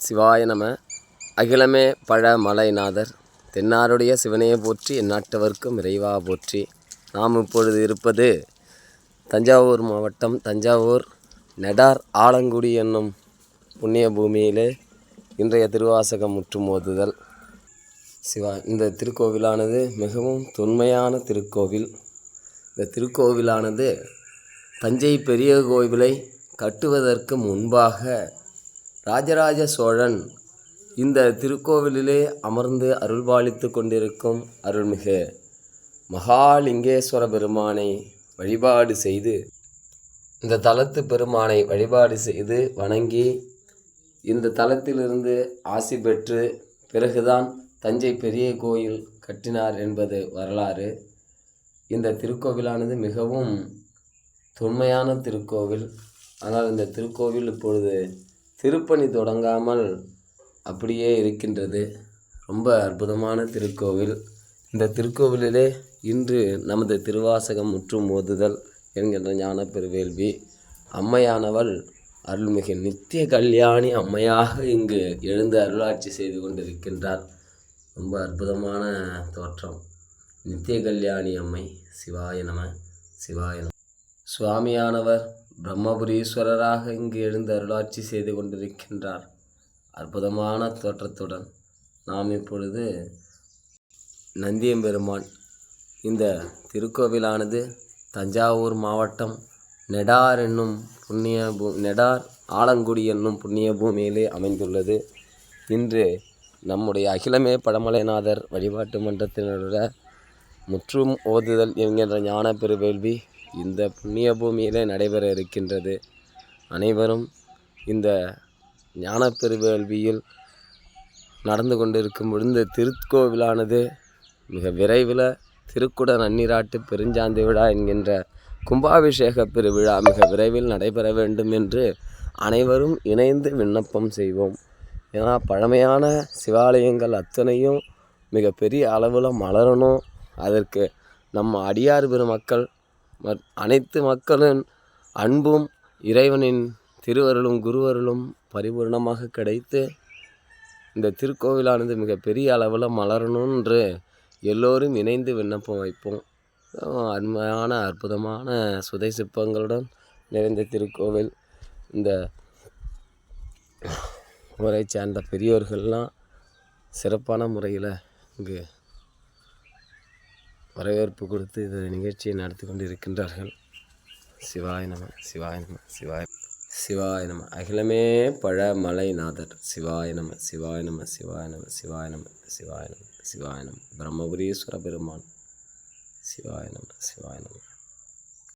சிவாய நம. அகிலமே பழ மலைநாதர் தென்னாருடைய சிவனையை போற்றி எந்நாட்டவர்க்கும் இறைவா போற்றி. நாம் இப்பொழுது இருப்பது தஞ்சாவூர் மாவட்டம் தஞ்சாவூர் நெடார் ஆலங்குடி என்னும் புண்ணிய பூமியிலே இன்றைய திருவாசகம் முற்றுமோதுதல். சிவா இந்த திருக்கோவிலானது மிகவும் தொன்மையான திருக்கோவில். இந்த திருக்கோவிலானது தஞ்சை பெரிய கோவிலை கட்டுவதற்கு முன்பாக ராஜராஜ சோழன் இந்த திருக்கோவிலிலே அமர்ந்து அருள்பாலித்து கொண்டிருக்கும் அருள்மிகு மகாலிங்கேஸ்வர பெருமானை வழிபாடு செய்து இந்த தலத்து பெருமானை வழிபாடு செய்து வணங்கி இந்த தலத்திலிருந்து ஆசி பெற்று பிறகுதான் தஞ்சை பெரிய கோயில் கட்டினார் என்பது வரலாறு. இந்த திருக்கோவிலானது மிகவும் தொன்மையான திருக்கோவில். ஆனால் இந்த திருக்கோவில் இப்பொழுது திருப்பணி தொடங்காமல் அப்படியே இருக்கின்றது. ரொம்ப அற்புதமான திருக்கோவில். இந்த திருக்கோவிலிலே இன்று நமது திருவாசகம் முற்றும் ஓதுதல் என்கின்ற ஞான பெருவேள்வி அம்மையானவள் அருள்மிகு நித்திய கல்யாணி அம்மையாக இங்கு எழுந்து அருளாட்சி செய்து கொண்டிருக்கின்றார் ரொம்ப அற்புதமான தோற்றம். நித்திய கல்யாணி அம்மை சிவாய நம சிவாய நம. சுவாமியானவர் பிரம்மபுரீஸ்வரராக இங்கு எழுந்து அருளாட்சி செய்து கொண்டிருக்கின்றார். அற்புதமான தோற்றத்துடன் நாம் இப்பொழுது நந்தியம்பெருமான் இந்த திருக்கோவிலானது தஞ்சாவூர் மாவட்டம் நெடார் என்னும் புண்ணிய பூ நெடார் ஆலங்குடி என்னும் புண்ணிய பூமியிலே அமைந்துள்ளது. இன்று நம்முடைய அகிலமே பழமலைநாதர் வழிபாட்டு மன்றத்தினருடைய முற்றும் ஓதுதல் என்கின்ற ஞான பெருவேள்வி இந்த புண்ணிய பூமியிலே நடைபெற இருக்கின்றது. அனைவரும் இந்த ஞானப்பெருவேள்வியில் நடந்து கொண்டிருக்கும் பொழுது இந்த திருக்கோவிலானது மிக விரைவில் திருக்குட நன்னீராட்டு பெருஞ்சாந்தி விழா என்கின்ற கும்பாபிஷேக பெருவிழா மிக விரைவில் நடைபெற வேண்டும் என்று அனைவரும் இணைந்து விண்ணப்பம் செய்வோம். ஏன்னா பழமையான சிவாலயங்கள் அத்தனையும் மிகப்பெரிய அளவில் மலரணும். அதற்கு நம்ம அடியார் பெருமக்கள் அனைத்து மக்களின் அன்பும் இறைவனின் திருவருளும் குருவருளும் பரிபூர்ணமாக கிடைத்து இந்த திருக்கோவிலானது மிகப்பெரிய அளவில் மலரணுன்று என்று எல்லோரும் இணைந்து விண்ணப்பம் வைப்போம். அருமையான அற்புதமான சுதை சிற்பங்களுடன் நிறைந்த திருக்கோவில். இந்த ஊரை சார்ந்த பெரியோர்கள்லாம் சிறப்பான முறையில் இங்கு வரவேற்பு கொடுத்து இந்த நிகழ்ச்சியை நடத்தி கொண்டு இருக்கின்றார்கள் சிவாய நம சிவாய நம சிவாய சிவாய நம. அகிலமே பழ மலைநாதர் சிவாய நம சிவாய நம சிவாய நம சிவாய நம சிவாய நம சிவாய நம. பிரம்மபுரீஸ்வர பெருமான். சிவாய நம சிவாய நம.